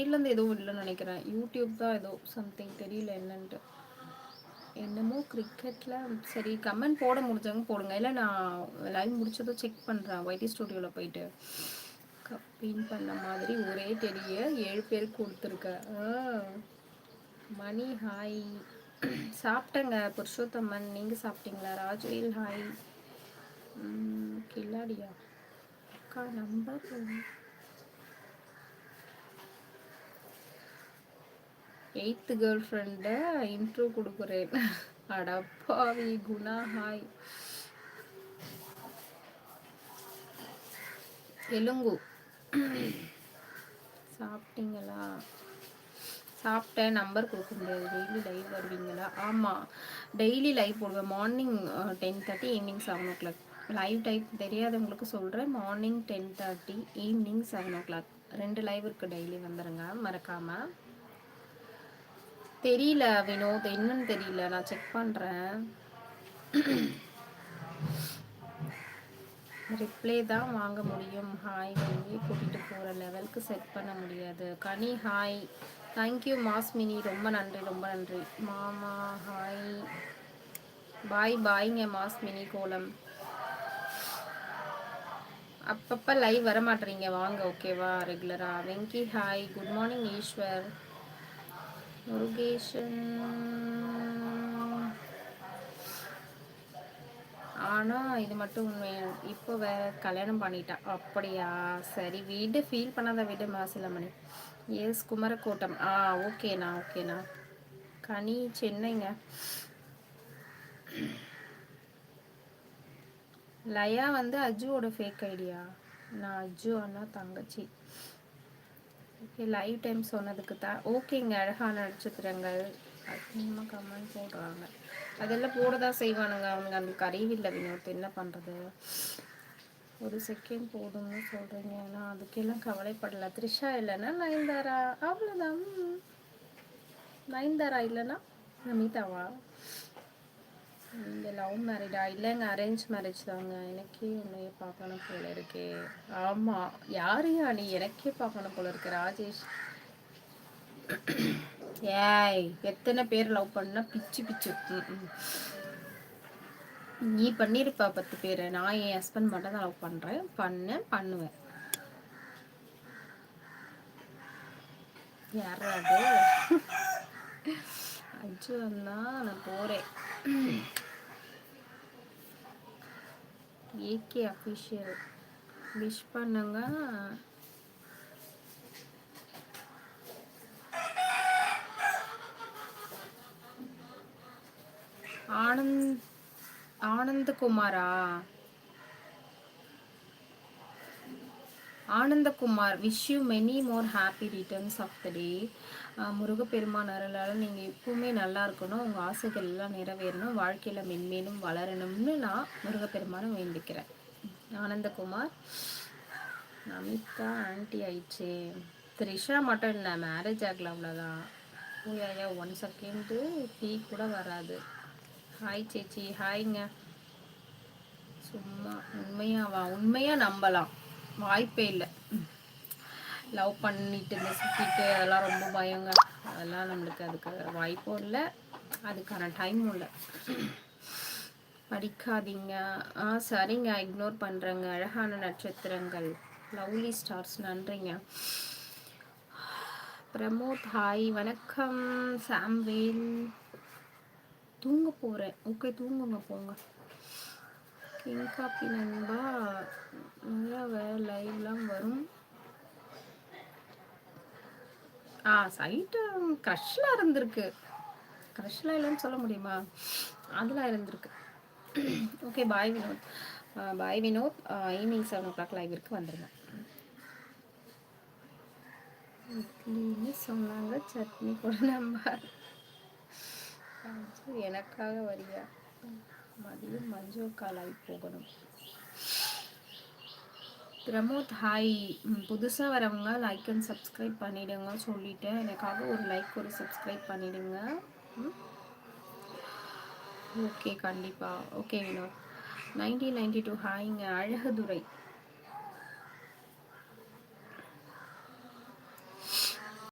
சைட்லேருந்து எதுவும் இல்லைன்னு நினைக்கிறேன். யூடியூப் தான் ஏதோ சம்திங் தெரியல என்னன்ட்டு. என்னமோ கிரிக்கெட்டில் சரி கமெண்ட் போட முடிஞ்சவங்க போடுங்க. இல்லை நான் லைவ் முடிச்சதும் செக் பண்ணுறேன் ஒய்டி ஸ்டுடியோவில் போயிட்டு. பின் பண்ண மாதிரி ஒரே தெரிய ஏழு பேருக்கு கொடுத்துருக்க. மணி ஹாய் சாப்பிட்டேங்க புருஷோத்தம்மன் நீங்கள் சாப்பிட்டீங்களா? ராஜுவேல் ஹாய் கில்லாடியா? அக்கா நம்பர் எயித்து கேர்ள் ஃப்ரெண்டை இன்ட்ரோ கொடுக்குறேன். அடப்பாவி குணா ஹாய் தெலுங்கு சாப்பிட்டீங்களா? சாப்பிட்டேன். நம்பர் கொடுக்க முடியாது. டெய்லி லைவ் வருவீங்களா? ஆமாம் டெய்லி லைவ் போடுவேன். Morning ten thirty evening seven o'clock live type தெரியாதவங்களுக்கு சொல்கிறேன் morning ten thirty evening seven o'clock ரெண்டு லைவ் இருக்குது டெய்லி வந்துடுங்க மறக்காமல் தெரியல வினோத். என்னன்னு தெரியல. நான் செக் பண்ணுறேன் ரிப்ளே தான் வாங்க முடியும். ஹாய் வெளியே கூட்டிகிட்டு போகிற லெவலுக்கு செட் பண்ண முடியாது. கனி ஹாய் தேங்க்யூ மாஸ்மினி ரொம்ப நன்றி ரொம்ப நன்றி. மாமா ஹாய் பாய் பாய்ங்க மாஸ்மினி கோலம். அப்பப்போ லைவ் வர மாட்டேறீங்க வாங்க ஓகேவா ரெகுலராக Venky hi good morning Eshwar Murugesan. ஆனால் இது மட்டும் உண்மை இப்போ வேற கல்யாணம் பண்ணிட்டான் அப்படியா? சரி வீடு. ஃபீல் பண்ணாத வீடு மாசிலமணி. எஸ் குமரக்கோட்டம் ஆ ஓகேண்ணா ஓகேண்ணா. கனி சென்னைங்க. லயா வந்து அஜுவோட ஃபேக் ஐடியா நான் அஜு அண்ணா தங்கச்சி. ஓகே லைவ் டைம் சொன்னதுக்கு தான் ஓகேங்க அழகான நட்சத்திரங்கள். அதிகமாக கமெண்ட் போடுறாங்க. அதெல்லாம் போட தான் செய்வானுங்க. அவங்க அந்த அறிவில்லை வினோத். என்ன பண்ணுறது ஒரு செகண்ட் போதும்னு சொல்கிறீங்க ஏன்னா அதுக்கெல்லாம் கவலைப்படலை. த்ரிஷா இல்லைன்னா நயன்தாரா? அவ்வளோதான் நயன்தாரா இல்லைன்னா நமிதாவா? இந்த லவ் மேரேஜா இல்லைங்க அரேஞ்ச் மேரேஜ் தாங்க. எனக்கே உன்னைய பார்க்கணும் போல இருக்கே. ஆமாம் யாரையா நீ? எனக்கே பார்க்கணும் போல இருக்கு ராஜேஷ். ஏய் எத்தனை பேர் லவ் பண்ணா பிச்சு பிச்சு. நீ பண்ணியிருப்பா பத்து பேர். நான் என் ஹஸ்பண்ட் மட்டும் தான் லவ் பண்ணுறேன் பண்ணேன் பண்ணுவேன். யாராவது அஜு அண்ணா நான் போகிறேன் ஏகே அஃபிஷியல் விஷ் பண்ணுங்க. Anand ஆனந்தகுமாரா Anandkumar wish you many more happy returns of the day முருகப்பெருமான் அருளால் நீங்கள் எப்பவுமே நல்லா இருக்கணும். உங்கள் ஆசைகள் எல்லாம் நிறைவேறணும். வாழ்க்கையில் மென்மேலும் வளரணும்னு நான் முருகப்பெருமானை வேண்டிக்கிறேன். ஆனந்தகுமார் நமிதா ஆன்டி ஆயிடுச்சு. த்ரிஷா மட்டும் இல்லை மேரேஜ் ஆகல அவ்வளோதான் ஐயா ஒன் செகண்டு டீ கூட வராது. ஹாய் சேச்சி. ஹாய்ங்க சும்மா உண்மையாவா? உண்மையாக நம்பலாம். வாய்ப்பே இல்லை. லவ் பண்ணிட்டு இந்த சுற்றிட்டு அதெல்லாம் ரொம்ப பயங்க. அதெல்லாம் நம்மளுக்கு அதுக்கு வாய்ப்பும் இல்லை. அதுக்கான டைமும் இல்லை. படிக்காதீங்க. ஆ சரிங்க. இக்னோர் பண்ணுறேங்க அழகான நட்சத்திரங்கள். லவ்லி ஸ்டார்ஸ் நன்றிங்க. பிரமோத் ஹாய் வணக்கம். சாம்வேல். தூங்க போகிறேன் ஓகே தூங்குங்க போங்க. கிங் காப்பி நண்பா நிறையா வேறு லைவ்லாம் வரும். ஆ சைட்டு க்ரஷ்லாம் இருந்திருக்கு. க்ரஷ்லாம் இல்லைன்னு சொல்ல முடியுமா? அதெல்லாம் இருந்திருக்கு. Okay bye Vinod. Bye Vinod. Evening seven o'clock live இருக்கு வந்துடுங்க இட்லின்னு சொன்னாங்க சட்னி கூட நம்ப எனக்காக வரியா? மதியம் மஞ்சோ காலாகி போகணும். பிரமோத் ஹாய் புதுசாக வரவங்க லைக் அண்ட் சப்ஸ்கிரைப் பண்ணிவிடுங்க சொல்லிவிட்டு எனக்காக ஒரு லைக் ஒரு சப்ஸ்கிரைப் பண்ணிவிடுங்க ஓகே கண்டிப்பாக okay Vinod. Nineteen ninety two ஹாய்ங்க Azhagudurai.